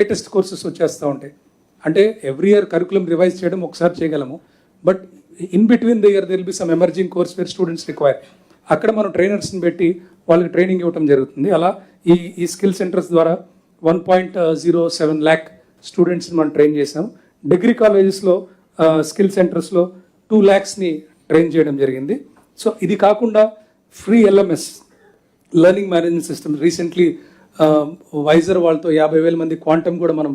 Latest courses వచ్చేస్తూ ఉంటాయి. అంటే ఎవ్రీ ఇయర్ కరికులం రివైజ్ చేయడం ఒకసారి చేయగలము. But in between the year there'll be some emerging course where students require అక్కడ మనం ట్రైనర్స్ని పెట్టి వాళ్ళకి ట్రైనింగ్ ఇవ్వడం జరుగుతుంది. అలా ఈ ఈ స్కిల్ సెంటర్స్ ద్వారా one point zero seven lakh స్టూడెంట్స్ని మనం ట్రైన్ చేసాం డిగ్రీ కాలేజెస్లో స్కిల్ సెంటర్స్లో టూ ల్యాక్స్ని ట్రైన్ చేయడం జరిగింది. సో ఇది కాకుండా free LMS learning management system recently visor వాళ్ళతో యాభై వేల మంది క్వాంటమ్ కూడా మనం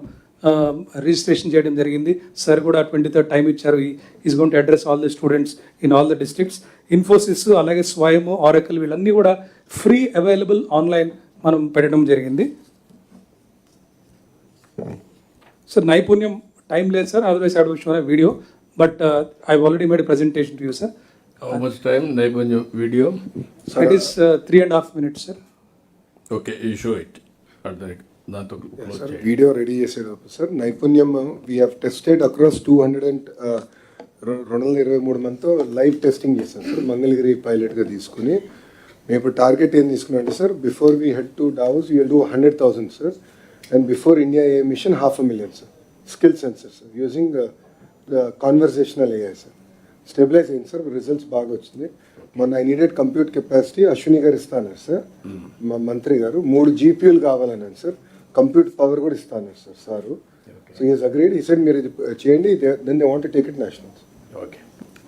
రిజిస్ట్రేషన్ చేయడం జరిగింది. సార్ కూడా ట్వంటీ థర్డ్ టైం ఇచ్చారు. Is going to address all the students in all the districts Infosys అలాగే స్వయము ఆరకల్ వీళ్ళన్నీ కూడా ఫ్రీ అవైలబుల్ ఆన్లైన్ మనం పెట్టడం జరిగింది. సార్ నైపుణ్యం టైం లేదు sir otherwise I show video but I already made presentation to you sir How much time? Naipunja video. It is three and half minutes sir Show it. At the దాంతో. Video ready చేసేటప్పుడు sir Naipunyam we have tested across two hundred and రెండు వందల ఇరవై మూడు మందితో live testing చేశాం sir Mangalagiri పైలట్గా తీసుకుని మేము ఇప్పుడు టార్గెట్ ఏం తీసుకున్నాం అంటే sir before we head to Davos you do hundred thousand sir and before India a mission half uh million sir skill census sir using conversational AI sir stabilize అయింది sir results బాగా వచ్చింది. మొన్న I needed compute capacity Ashwini గారు ఇస్తాను sir మా మంత్రి గారు. మూడు జీపీయూలు కావాలన్నాను సార్ కంప్యూటర్ పవర్ కూడా ఇస్తాను sir. Sir so is agreed ఈ సైడ్ మీరు ఇది చేయండి. Then they want take it national Okay.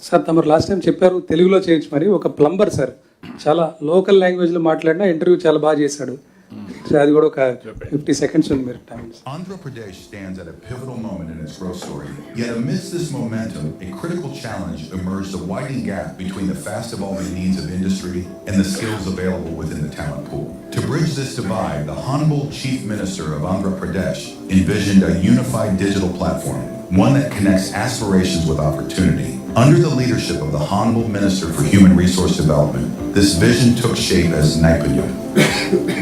Sir తమరు లాస్ట్ టైం చెప్పారు తెలుగులో చేయొచ్చు మరి. ఒక ప్లంబర్ సార్ చాలా లోకల్ లాంగ్వేజ్లో మాట్లాడినా ఇంటర్వ్యూ చాలా బాగా చేశాడు. సో అది కూడా ఒక ఫిఫ్టీ సెకండ్స్ ఉంది మీరు time Andhra Pradesh stands at a pivotal moment in its growth story. Yet amidst this momentum, a critical challenge emerged a widening gap between the fast evolving needs of industry and the skills available within the talent pool. To bridge this divide, the Honorable Chief Minister of Andhra Pradesh envisioned a unified digital platform, one that connects aspirations with opportunity. under the leadership of the Honorable Minister for Human Resource Development, this vision took shape as Naipunyam.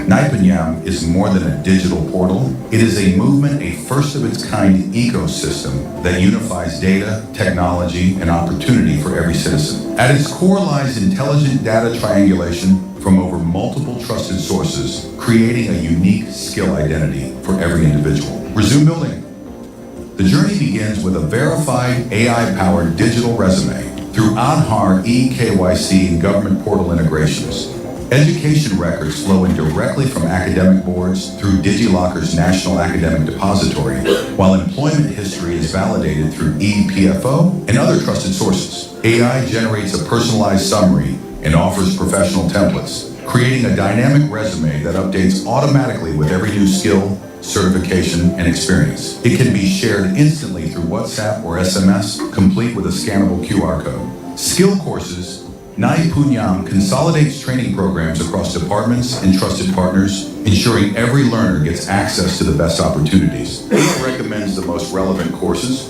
Naipunyam is more than a digital portal. It is a movement, a first of its kind ecosystem that unifies data, technology, and opportunity for every citizen. At its core lies intelligent data triangulation from over multiple trusted sources, creating a unique skill identity for every individual. Resume building. The journey begins with a verified AI-powered digital resume through Aadhaar eKYC and government portal integrations. Education records flow in directly from academic boards through DigiLocker's National Academic Depository, while employment history is validated through EPFO and other trusted sources. AI generates a personalized summary and offers professional templates, creating a dynamic resume that updates automatically with every new skill, certification, and experience. It can be shared instantly through WhatsApp or SMS, complete with a scannable QR code. Skill courses, Nai Punyam consolidates training programs across departments and trusted partners, ensuring every learner gets access to the best opportunities. It recommends the most relevant courses,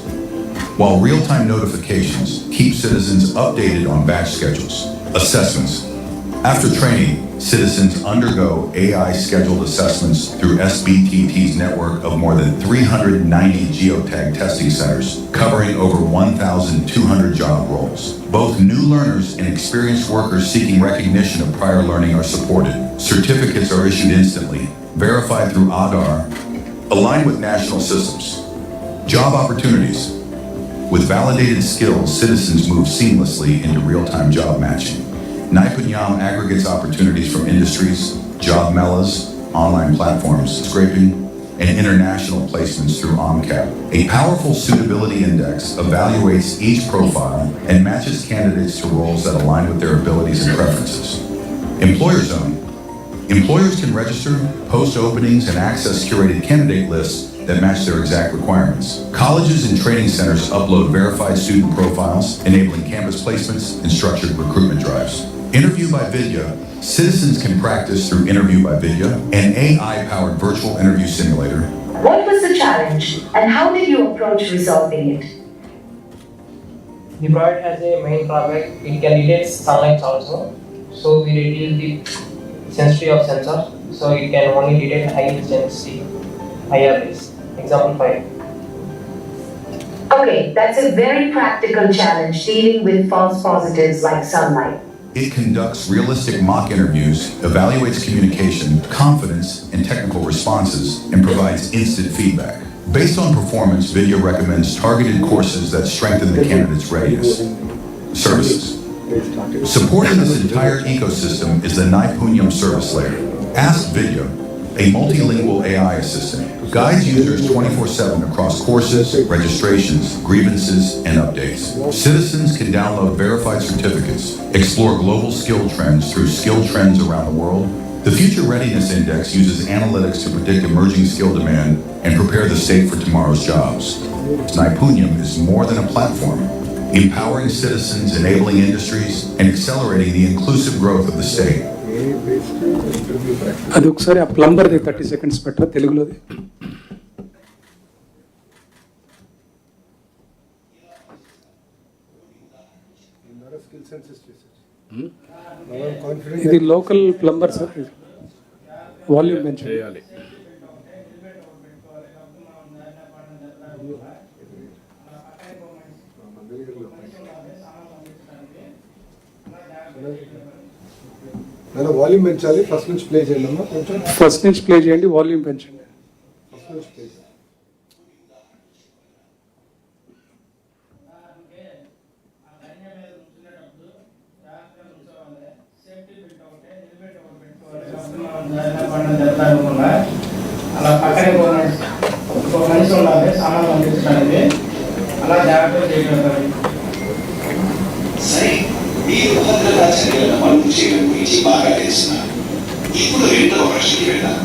while real-time notifications keep citizens updated on batch schedules, assessments. After training, citizens undergo AI-scheduled assessments through SBTT's network of more than 390 geotag testing centers, covering over 1,200 job roles. Both new learners and experienced workers seeking recognition of prior learning are supported. Certificates are issued instantly, verified through ADAR, aligned with national systems. Job opportunities. With validated skills, citizens move seamlessly into real-time job matching. Naipunyam aggregates opportunities from industries, job melas, online platforms, scraping, and international placements through OMCAP. A powerful suitability index evaluates each profile and matches candidates to roles that align with their abilities and preferences. Employer Zone. Employers can register, post openings, and access curated candidate lists that match their exact requirements. Colleges and training centers upload verified student profiles, enabling campus placements and structured recruitment drives. Interview by Vidya. Citizens can practice through Interview by Vidya, an AI-powered virtual interview simulator What was the challenge and how did you approach resolving it? The product has a main drawback, it can detect sunlight also. So we reduce the sensitivity of sensors. so it can only detect high intensity, higher rays. Example five. Okay, that's a very practical challenge dealing with false positives like sunlight. It conducts realistic mock interviews, evaluates communication, confidence, and technical responses, and provides instant feedback. Based on performance, video recommends targeted courses that strengthen the candidate's readiness. Services. Supporting this entire ecosystem is the Naipunyam service layer. Ask Video, a multilingual AI assistant, guides users 24-7 across courses, registrations, grievances, and updates. Citizens can download verified certificates, explore global skill trends through skill trends around the world. The Future Readiness Index uses analytics to predict emerging skill demand and prepare the state for tomorrow's jobs. Naipunyam is more than a platform, empowering citizens, enabling industries, and accelerating the inclusive growth of the state. అది ఒకసారి ఆ ప్లంబర్ది thirty seconds పెట్టరా తెలుగులోది. ఇది local plumber sir volume పెంచండి. చేయాలి. నేను volume పెంచాలి. ఫస్ట్ నుంచి ప్లే చేయండి అమ్మా. కొంచెం. ఫస్ట్ నుంచి ప్లే చేయండి వాల్యూమ్ పెంచండి. ఫస్ట్ నుంచి ప్లే చేయండి. అలా పక్కనే పోయిన ఒక మనిషి ఉండాలి సామాన్ పంపించడానికి అలా జాగ్రత్తగా చేయగలుగుతారు గురించి బాగా తెలుసున్నారు ఇప్పుడు రెండవ ప్రశ్నకి వెళ్దాం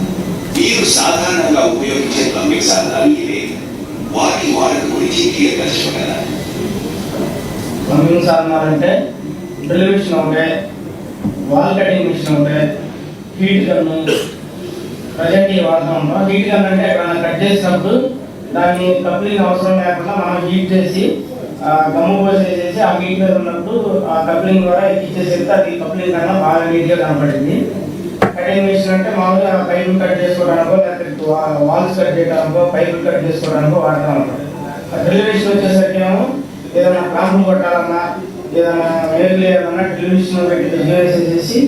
మీరు సాధారణంగా ఉపయోగించే ప్లంబింగ్ సాధనాలు ఇవే. వాటి వాడక గురించి క్లియర్గా చెప్పగలరా? ప్లంబింగ్ సాధనాలు అంటే డ్రిల్ మిషన్ ఒకటే వాల్ కటింగ్ మిషన్ ఒకటే హీట్ గన్ను ప్రజెంట్ ఈ వాడుతూ ఉంటాం హీట్ గన్ అంటే ఎక్కడైనా కట్ చేసినప్పుడు దాన్ని కప్లింగ్ అవసరం లేకుండా మనం హీట్ చేసి గమ్ము గమ్ము పోసేసేసి ఆ హీట్ మీద ఉన్నప్పుడు ఆ కప్లింగ్ ద్వారా ఇచ్చేసేస్తే అది కప్లింగ్ కన్నా బాగా నీట్గా కనపడింది. కటింగ్ మిషన్ అంటే మామూలుగా పైపులు కట్ చేసుకోవడానికో లేకపోతే వాల్స్ కట్ చేయడానికో పైపులు కట్ చేసుకోవడానికో వాడతాం ఆ డ్రిల్ మిషన్ వచ్చేసరికి ఏమో ఏదైనా ప్రాంతం కొట్టాలన్నా ఏదైనా వేర్లు ఏదన్నా డ్రిల్ మిషన్ పెట్టి వేసేసేసి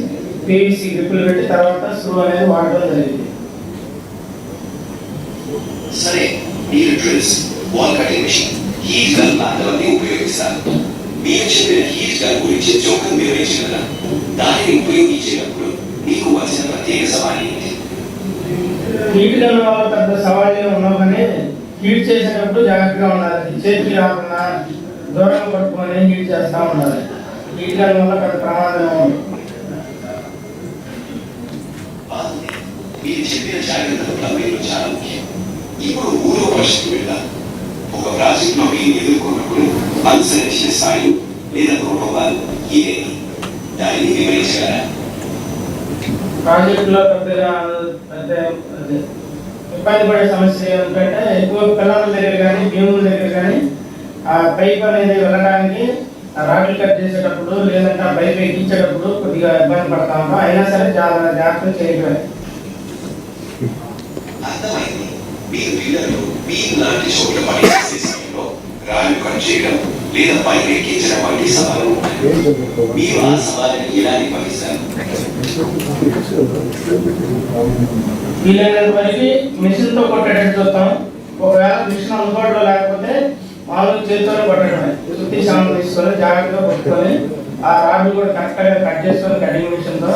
పీవీసీ గ్రిప్పులు పెట్టి తర్వాత స్క్రూ అనేది వాడటం జరిగింది. సరే ఈ drills wall cutting machine gun లాంటివన్నీ ఉపయోగిస్తారు మీరు చెప్పిన గురించి జోకం వివరించగలరా దానిని ఉపయోగించేటప్పుడు మీకు వచ్చిన ప్రత్యేక సవాలు ఏంటి? వల్ల పెద్ద సవాళ్ళు ఉన్నావు కానీ హీట్ చేసేటప్పుడు జాగ్రత్తగా ఉండాలి. చేతికి రాకుండా దూరంగా పట్టుకొని హీట్ చేస్తూ ఉండాలి. గన్ వల్ల పెద్ద ప్రమాదం. మీరు చెప్పిన జాగ్రత్తలు ప్లంబింగ్లో చాలా ముఖ్యం. ఇప్పుడు ప్రశ్నకు వెళ్దాం ఒక ప్రాజెక్ట్లో మీరు ఎదుర్కొన్నప్పుడు అనుసరించిన స్థాయి లేదా ప్రోటోకాల్ ఇదేమి దానిని వివరించగలరా ప్రాజెక్టులో పెద్దగా పెద్ద అదే ఇబ్బంది పడే సమస్య ఏమిటంటే ఎక్కువ పిల్లల దగ్గర కానీ భీముల దగ్గర కానీ ఆ పైప్ అనేది వెళ్ళడానికి ఆ రాడ్లు కట్ చేసేటప్పుడు లేదంటే ఆ పైప్ ఎక్కించేటప్పుడు కొద్దిగా ఇబ్బంది పడతా ఉంటాం అయినా సరే చాలా జాగ్రత్తలు చేయగలరు మీ పిల్లలు మీ లాంటి చోట్ల పని చేసే సమయంలో రాళ్ళు కట్ చేయడం లేదా పైకి ఎక్కించడం వంటి సవాలు ఉంటాయి మీరు ఆ సవాళ్ళని ఎలా నిర్వహిస్తారు వీలైనంత వరకు మిషన్తో కొట్టేటట్టు చూస్తాం. ఒకవేళ మిషన్ అందుబాటులో లేకపోతే వాళ్ళు చేతితోనే కొట్టడమే. శుద్ధి శాంతం తీసుకొని జాగ్రత్తగా కొట్టుకొని ఆ రాడ్లు కూడా కరెక్ట్గా కట్ చేసుకొని కటింగ్ మిషన్తో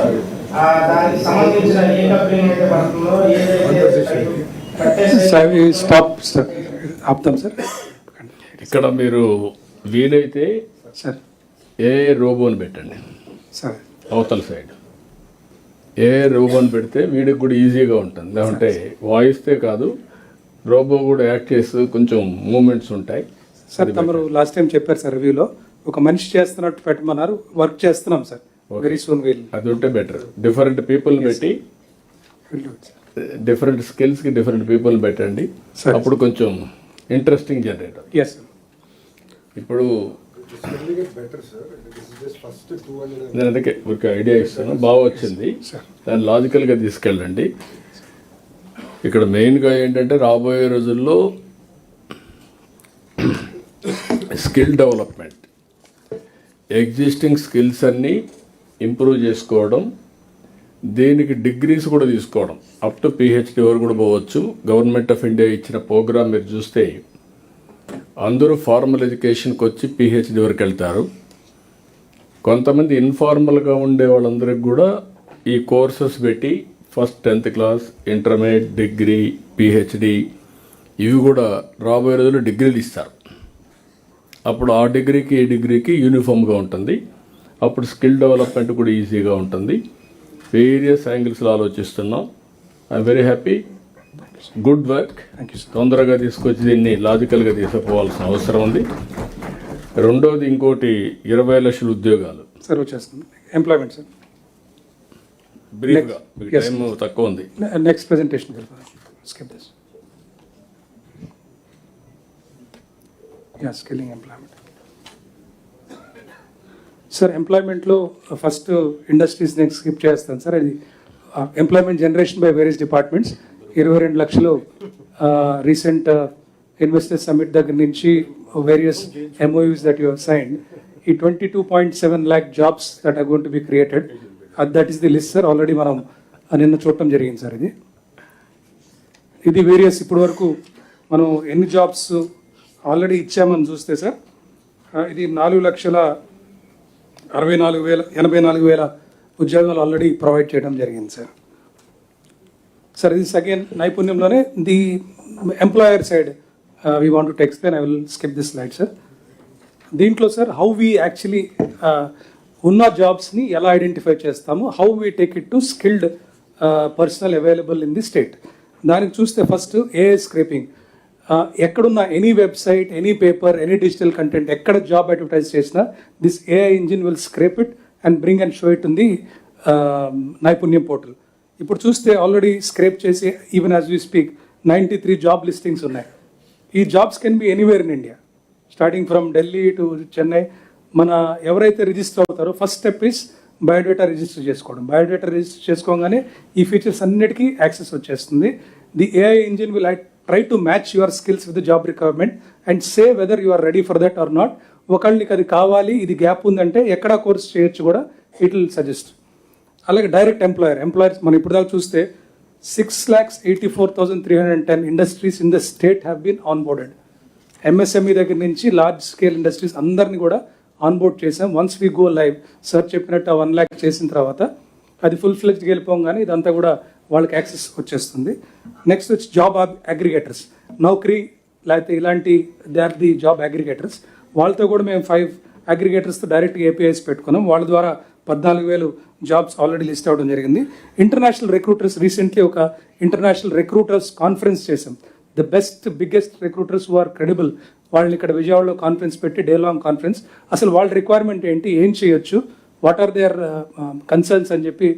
దానికి సంబంధించిన ఏ కప్లింగ్ అయితే పడుతుందో ఏదైతే స్టాప్ సార్ ఆపుతాం సార్. ఇక్కడ మీరు వీలైతే సార్. ఏ రోబోని పెట్టండి. సార్. అవతల సైడ్. ఏ రోబోని పెడితే వీడికి కూడా ఈజీగా ఉంటుంది. లేకుంటే వాయిస్తే కాదు రోబో కూడా యాక్ట్ చేస్తూ కొంచెం మూమెంట్స్ ఉంటాయి. సార్ తమరు లాస్ట్ టైం చెప్పారు సార్ రివ్యూలో ఒక మనిషి చేస్తున్నట్టు పెట్టమన్నారు వర్క్ చేస్తున్నాం సార్. వెరీ సూన్ విల్ అది ఉంటే బెటర్. డిఫరెంట్ పీపుల్ పెట్టి డిఫరెంట్ స్కిల్స్కి డిఫరెంట్ పీపుల్ పెట్టండి. అప్పుడు కొంచెం ఇంట్రెస్టింగ్ జనరేట్ ఎస్ ఇప్పుడు better sir this is just first two hundred నేను అందుకే ఒక ఐడియా ఇస్తాను బాగా వచ్చింది. దాన్ని లాజికల్గా తీసుకెళ్ళండి. ఇక్కడ మెయిన్గా ఏంటంటే రాబోయే రోజుల్లో స్కిల్ డెవలప్మెంట్ ఎగ్జిస్టింగ్ స్కిల్స్ అన్నీ ఇంప్రూవ్ చేసుకోవడం దీనికి డిగ్రీస్ కూడా తీసుకోవడం. అప్ టు పిహెచ్డి వరకు కూడా పోవచ్చు. గవర్నమెంట్ ఆఫ్ ఇండియా ఇచ్చిన ప్రోగ్రామ్ మీరు చూస్తే అందరూ ఫార్మల్ ఎడ్యుకేషన్కి వచ్చి పిహెచ్డి వరకు వెళ్తారు. కొంతమంది ఇన్ఫార్మల్గా ఉండే వాళ్ళందరికి కూడా ఈ కోర్సెస్ పెట్టి first tenth class intermediate degree PhD ఇవి కూడా రాబోయే రోజుల్లో డిగ్రీలు ఇస్తారు. అప్పుడు ఆ డిగ్రీకి ఈ డిగ్రీకి యూనిఫామ్గా ఉంటుంది. అప్పుడు స్కిల్ డెవలప్మెంట్ కూడా ఈజీగా ఉంటుంది. వేరియస్ యాంగిల్స్లో ఆలోచిస్తున్నాం. I very happy good work తొందరగా తీసుకొచ్చి దీన్ని లాజికల్గా తీసుకుపోవాల్సిన అవసరం ఉంది. రెండోది ఇంకోటి ఇరవై లక్షల ఉద్యోగాలు. సార్ వచ్చేస్తుంది. ఎంప్లాయ్మెంట్ సార్ బ్రీఫ్గా. టైం తక్కువ ఉంది. Next presentation skip this yeah skilling employment sir ఎంప్లాయ్మెంట్లో first industries నేను స్కిప్ చేస్తాను సార్. అది employment generation by various departments ఇరవై రెండు లక్షలు రీసెంట్ ఇన్వెస్టర్స్ సమ్మిట్ దగ్గర నుంచి various MoUs that you sign ఈ twenty two point seven lakh jobs that are gone to be created that is the list sir already మనం నిన్న చూడటం జరిగింది సార్ ఇది. ఇది వేరియస్ ఇప్పటి వరకు మనం ఎన్ని జాబ్స్ ఆల్రెడీ ఇచ్చామని చూస్తే సార్ ఇది నాలుగు లక్షల అరవై నాలుగు వేల ఎనభై నాలుగు వేల ఉద్యోగాలు ఆల్రెడీ ప్రొవైడ్ చేయడం జరిగింది సార్ సార్ ఇది second నైపుణ్యంలోనే the employer side we want to explain I will skip this slide sir దీంట్లో సార్ హౌ వీ యాక్చువల్లీ ఉన్న జాబ్స్ని ఎలా ఐడెంటిఫై చేస్తాము how we take it to skilled personnel available in the state దానికి చూస్తే first AI scraping ఎక్కడున్న any website any paper any digital content ఎక్కడ job advertise చేసినా this AI engine will scrape it and bring and show it ఉంది నైపుణ్యం portal ఇప్పుడు చూస్తే already scrape చేసి even as we speak ninety three job listings ఉన్నాయి. ఈ jobs can be anywhere in India starting from Delhi to Chennai మన ఎవరైతే register అవుతారో first step is biodata register చేసుకోవడం. బయోడేటా రిజిస్టర్ చేసుకోగానే ఈ ఫీచర్స్ అన్నిటికీ యాక్సెస్ వచ్చేస్తుంది. The AI engine will I try to match your skills with job requirement and say whether you are ready for that or not ఒకళ్ళకి అది కావాలి ఇది gap ఉందంటే ఎక్కడ కోర్స్ చేయొచ్చు కూడా ఇట్ విల్ సజెస్ట్ అలాగే డైరెక్ట్ ఎంప్లాయర్ ఎంప్లాయర్స్ మనం ఇప్పుడు దాకా చూస్తే six lakhs eighty four thousand three hundred ten industries in the state have been onboarded MSME దగ్గర నుంచి లార్జ్ స్కేల్ ఇండస్ట్రీస్ అందరినీ కూడా ఆన్బోర్డ్ చేసాం once we go live sir చెప్పినట్టు ఆ వన్ ల్యాక్ చేసిన తర్వాత అది ఫుల్ ఫ్లెజ్కి వెళ్ళిపోగానే ఇదంతా కూడా వాళ్ళకి యాక్సెస్ వచ్చేస్తుంది. నెక్స్ట్ వచ్చి జాబ్ అగ్రిగేటర్స్ నౌకరీ లేకపోతే ఇలాంటి they are the job aggregators వాళ్ళతో కూడా మేము ఫైవ్ అగ్రిగేటర్స్తో డైరెక్ట్గా ఏపీఐస్ పెట్టుకున్నాం. వాళ్ళ ద్వారా పద్నాలుగు వేలు జాబ్స్ ఆల్రెడీ లిస్ట్ అవ్వడం జరిగింది. ఇంటర్నేషనల్ రిక్రూటర్స్ రీసెంట్లీ ఒక ఇంటర్నేషనల్ రిక్రూటర్స్ కాన్ఫరెన్స్ చేసాం the best biggest recruiters are credible వాళ్ళని ఇక్కడ విజయవాడలో కాన్ఫరెన్స్ పెట్టి డే లాంగ్ కాన్ఫరెన్స్ అసలు వాళ్ళ రిక్వైర్మెంట్ ఏంటి? ఏం చేయొచ్చు? వాట్ ఆర్ దేర్ కన్సర్న్స్ అని చెప్పి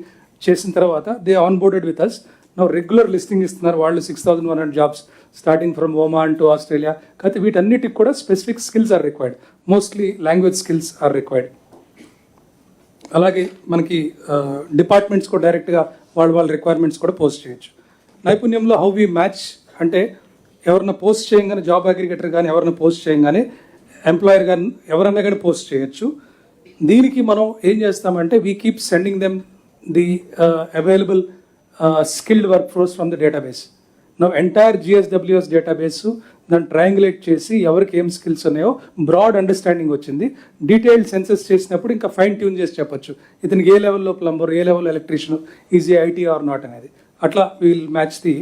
చేసిన తర్వాత they onboarded with us no regular listing ఇస్తున్నారు వాళ్ళు six thousand one hundred jobs starting from Oman to Australia కాకపోతే వీటన్నిటికి కూడా specific skills are required mostly language skills are required అలాగే మనకి డిపార్ట్మెంట్స్ కూడా డైరెక్ట్గా వాళ్ళ వాళ్ళ రిక్వైర్మెంట్స్ కూడా పోస్ట్ చేయొచ్చు. నైపుణ్యంలో హౌ వి మ్యాచ్ అంటే ఎవరిన పోస్ట్ చేయగానే జాబ్ అగ్రిగేటర్ కానీ ఎవరైనా పోస్ట్ చేయగానే ఎంప్లాయర్ కానీ ఎవరన్నా కానీ పోస్ట్ చేయొచ్చు. దీనికి మనం ఏం చేస్తామంటే we keep sending them the available skilled work force from the database నా ఎంటైర్ జిఎస్డబ్ల్యూఎస్ డేటాబేస్ దాన్ని ట్రయాంగులేట్ చేసి ఎవరికి ఏం స్కిల్స్ ఉన్నాయో బ్రాడ్ అండర్స్టాండింగ్ వచ్చింది. డీటెయిల్డ్ సెన్సెస్ చేసినప్పుడు ఇంకా ఫైన్ ట్యూన్ చేసి చెప్పొచ్చు. ఇతనికి ఏ లెవెల్లో ప్లంబర్ ఏ లెవెల్లో electrician is he IT or not అనేది. అట్లా we'll match the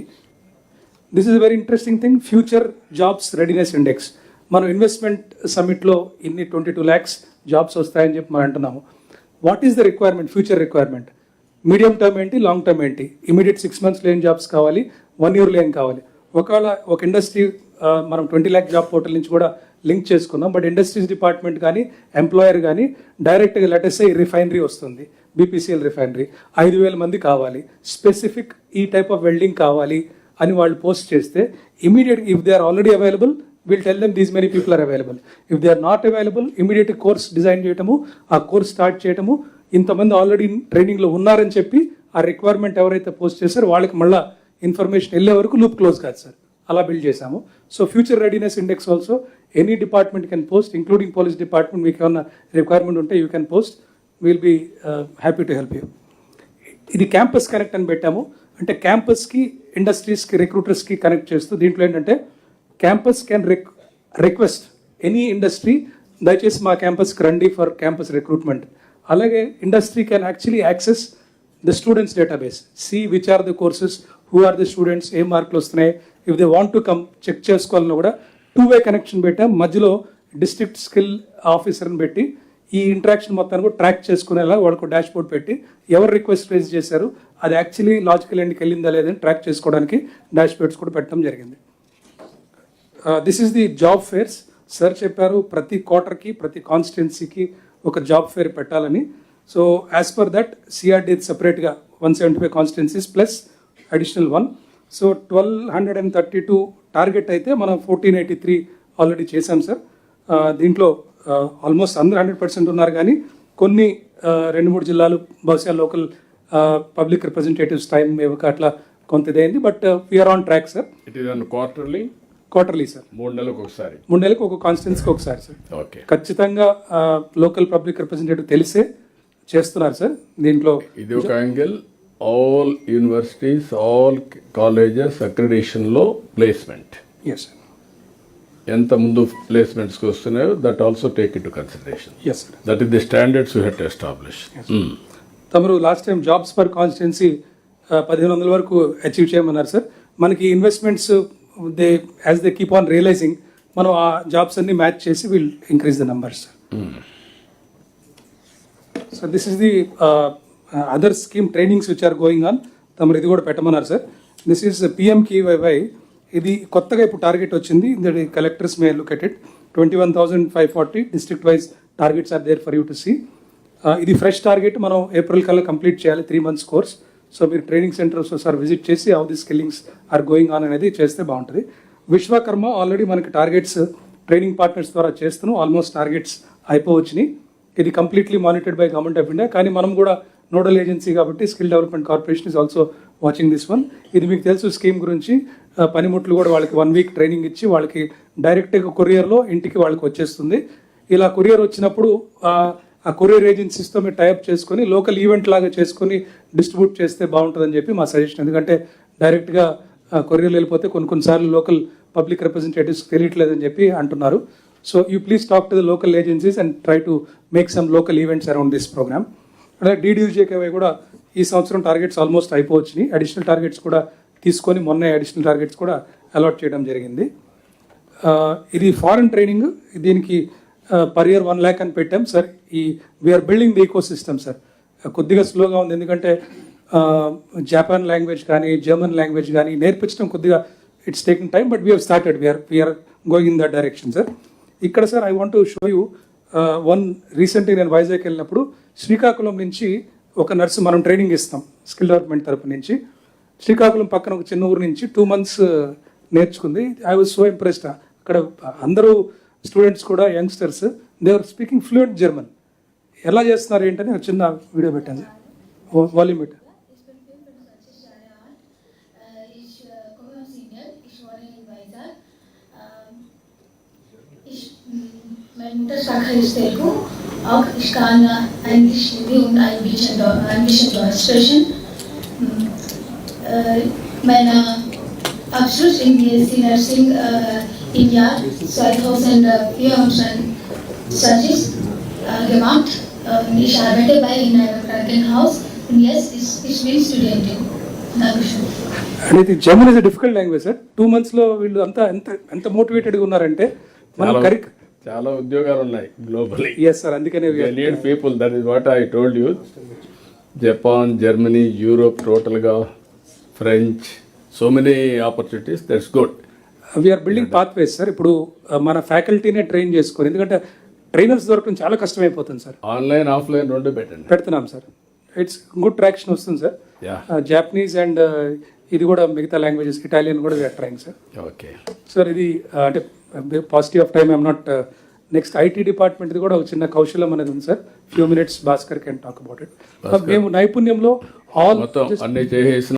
this is very interesting thing future jobs readiness index మనం ఇన్వెస్ట్మెంట్ సమిట్లో ఇన్ని ట్వంటీ టూ ల్యాక్స్ జాబ్స్ వస్తాయని చెప్పి మనం అంటున్నాము. What is the requirement future requirement medium term ఏంటి లాంగ్ టర్మ్ ఏంటి? ఇమీడియట్ సిక్స్ మంత్స్లో ఏం జాబ్స్ కావాలి వన్ ఇయర్లో ఏం కావాలి. ఒకవేళ ఒక ఇండస్ట్రీ మనం ట్వంటీ ల్యాక్ జాబ్ పోర్టల్ నుంచి కూడా లింక్ చేసుకుందాం బట్ ఇండస్ట్రీస్ డిపార్ట్మెంట్ కానీ ఎంప్లాయర్ కానీ డైరెక్ట్గా లెటెస్ఐ రిఫైనరీ వస్తుంది బీపీసీఎల్ రిఫైనరీ. ఐదు వేల మంది కావాలి. స్పెసిఫిక్ ఈ టైప్ ఆఫ్ వెల్డింగ్ కావాలి అని వాళ్ళు పోస్ట్ చేస్తే immediate if they are already available will tell them these many people are available. If they are not available immediate course design చేయటము ఆ కోర్స్ స్టార్ట్ చేయటము ఇంతమంది ఆల్రెడీ ట్రైనింగ్లో ఉన్నారని చెప్పి ఆ రిక్వైర్మెంట్ ఎవరైతే పోస్ట్ చేశారో వాళ్ళకి మళ్ళీ ఇన్ఫర్మేషన్ వెళ్ళే వరకు లూప్ క్లోజ్ కాదు సార్. అలా బిల్డ్ చేశాము. So future readiness index also any department can post including police department మీకు ఏమైనా రిక్వైర్మెంట్ ఉంటే you can post will be happy to help you ఇది క్యాంపస్ కనెక్ట్ అని పెట్టాము. అంటే క్యాంపస్కి ఇండస్ట్రీస్కి రిక్రూటర్స్కి కనెక్ట్ చేస్తూ దీంట్లో ఏంటంటే campus can ric request any industry దయచేసి మా క్యాంపస్కి రండి ఫర్ క్యాంపస్ రిక్రూట్మెంట్ అలాగే industry can actually access the students database see which are the courses who are the students ఏ మార్కులు వస్తున్నాయి. If they want to come check చేసుకోవాలన్నా కూడా two way connection పెట్టాం మధ్యలో డిస్ట్రిక్ట్ స్కిల్ ఆఫీసర్ని పెట్టి ఈ ఇంటరాక్షన్ మొత్తాన్ని కూడా ట్రాక్ చేసుకునేలా వాళ్ళకు డాష్ బోర్డ్ పెట్టి ఎవరు రిక్వెస్ట్ రేజ్ చేశారు అది యాక్చువల్లీ లాజికల్ ఎండ్కి వెళ్ళిందా లేదని ట్రాక్ చేసుకోవడానికి డాష్ బోర్డ్స్ కూడా పెట్టడం జరిగింది. This is the job fairs sir చెప్పారు ప్రతి క్వార్టర్కి ప్రతి కాన్స్టిట్యున్సీకి ఒక జాబ్ ఫేర్ పెట్టాలని. So as per that CRD సపరేట్గా one seventy five constituencies plus additional one so twelve hundred and thirty two target అయితే మనం ఫోర్టీన్ ఎయిటీ త్రీ ఆల్రెడీ చేశాం సార్ దీంట్లో ఆల్మోస్ట్ అందరూ హండ్రెడ్ పర్సెంట్ ఉన్నారు కానీ కొన్ని రెండు మూడు జిల్లాలు బహుశా లోకల్ పబ్లిక్ రిప్రజెంటేటివ్స్ టైం ఇవ్వక అట్లా కొంత ఇదైంది. But we're on track sir it is an quarterly quarterly sir మూడు నెలలకు ఒకసారి. మూడు నెలలకు ఒక కాన్స్టిట్యున్సీకి ఒకసారి సార్ ఓకే. ఖచ్చితంగా లోకల్ పబ్లిక్ రిప్రజెంటేటివ్ తెలిసే చేస్తున్నారు సార్ దీంట్లో ఇది ఒక angle all universities all colleges అక్రిడేషన్లో placement yes sir ఎంత ముందు ప్లేస్మెంట్స్కి వస్తున్నాయో that also take it to consideration yes sir that is the standards you had establish తమరు last time jobs per constituency పదిహేను వందల వరకు అచీవ్ చేయమన్నారు సార్ మనకి investments they as they keep on realising మనం ఆ జాబ్స్ అన్ని మ్యాచ్ చేసి will increase the numbers so this is the other scheme trainings which are going on తమరు ఇది కూడా పెట్టమన్నారు sir this is PM KVY ఇది కొత్తగా ఇప్పుడు టార్గెట్ వచ్చింది. That collectors may look at it twenty one thousand five forty district wise targets are there for you to see ఇది fresh target మనం ఏప్రిల్ కల్లా కంప్లీట్ చేయాలి. త్రీ మంత్స్ కోర్స్ సో మీరు training centres ఒకసారి visit చేసి how the skillings are going on అనేది చేస్తే బాగుంటుంది. విశ్వకర్మ ఆల్రెడీ మనకి టార్గెట్స్ ట్రైనింగ్ పార్ట్నర్స్ ద్వారా చేస్తున్నాం ఆల్మోస్ట్ టార్గెట్స్ అయిపోవచ్చినాయి. ఇది completely monitored by government of India కానీ మనం కూడా నోడల్ ఏజెన్సీ కాబట్టి skill development corporation is also watching this one ఇది మీకు తెలుసు స్కీమ్ గురించి పనిముట్లు కూడా వాళ్ళకి వన్ వీక్ ట్రైనింగ్ ఇచ్చి వాళ్ళకి డైరెక్ట్గా కొరియర్లో ఇంటికి వాళ్ళకి వచ్చేస్తుంది. ఇలా కొరియర్ వచ్చినప్పుడు ఆ, కొరియర్ ఏజెన్సీస్తో మీరు టైప్ చేసుకొని లోకల్ ఈవెంట్ లాగా చేసుకొని డిస్ట్రిబ్యూట్ చేస్తే బాగుంటుందని చెప్పి మా సజెషన్ ఎందుకంటే డైరెక్ట్గా కొరియర్ వెళ్ళిపోతే కొన్ని కొన్నిసార్లు లోకల్ పబ్లిక్ రిప్రజెంటేటివ్స్ తెలియట్లేదని చెప్పి అంటున్నారు. So you please talk to the local agencies and try to make some local events around this program అలాగే డీడీయూజేకేవై కూడా ఈ సంవత్సరం టార్గెట్స్ ఆల్మోస్ట్ అయిపోవచ్చినాయి. అడిషనల్ టార్గెట్స్ కూడా తీసుకొని మొన్న అడిషనల్ టార్గెట్స్ కూడా అలాట్ చేయడం జరిగింది. ఇది ఫారెన్ ట్రైనింగ్ దీనికి పర్ ఇయర్ వన్ ల్యాక్ అని పెట్టాం సార్ ఈ we're building the ecosystem sir కొద్దిగా స్లోగా ఉంది. ఎందుకంటే జపాన్ లాంగ్వేజ్ కానీ జర్మన్ లాంగ్వేజ్ కానీ నేర్పించడం కొద్దిగా it's taking time but we're started we're we're going in that direction sir ఇక్కడ sir I want to show you one రీసెంట్గా నేను వైజాగ్ వెళ్ళినప్పుడు శ్రీకాకుళం నుంచి ఒక నర్సు మనం ట్రైనింగ్ ఇస్తాం స్కిల్ డెవలప్మెంట్ తరపు నుంచి. శ్రీకాకుళం పక్కన ఒక చిన్న ఊరు నుంచి టూ మంత్స్ నేర్చుకుంది. ఐ వాజ్ సో ఇంప్రెస్డ్ అక్కడ అందరూ స్టూడెంట్స్ కూడా youngsters they are speaking fluent German ఎలా చేస్తున్నారు ఏంటని ఒక చిన్న వీడియో పెట్టాను వాల్యూమ్ పెట్టాను మన im Jahr 2024 äh, gemacht. Äh, Ich arbeite bei in einem Krankenhaus und jetzt ist, ich bin Studentin. Dankeschön. And ఇది German is difficult language sir two మంత్స్లో వీళ్ళు అంతా ఎంత ఎంత మోటివేటెడ్గా ఉన్నారంటే మనం చాలా కరిక్ చాలా ఉద్యోగాలు ఉన్నాయి గ్లోబలీ ఎస్ సార్ అందుకనే need people that is what I told you Japan Germany Europe టోటల్గా French so many opportunities that's good we're building pathways sir ఇప్పుడు uh, మన ఫ్యాకల్టీనే ట్రైన్ చేసుకోరు ఎందుకంటే ట్రైనర్స్ దొరకడం చాలా కష్టమైపోతుంది సార్ ఆన్లైన్ ఆఫ్లైన్ రెండు పెట్టండి. పెడుతున్నాం సార్ ఇట్స్ గుడ్ ట్రాక్షన్ వస్తుంది సార్. జాపనీస్ అండ్ ఇది కూడా మిగతా లాంగ్వేజెస్ ఇటాలియన్ కూడా we're trying sir okay sir ఇది uh, అంటే positive of time I'm not next IT department కూడా ఒక చిన్న కౌశలం అనేది ఉంది sir few minutes Bhaskar can talk about it మేము నైపుణ్యంలో ఆల్ అన్ని చేసేసిన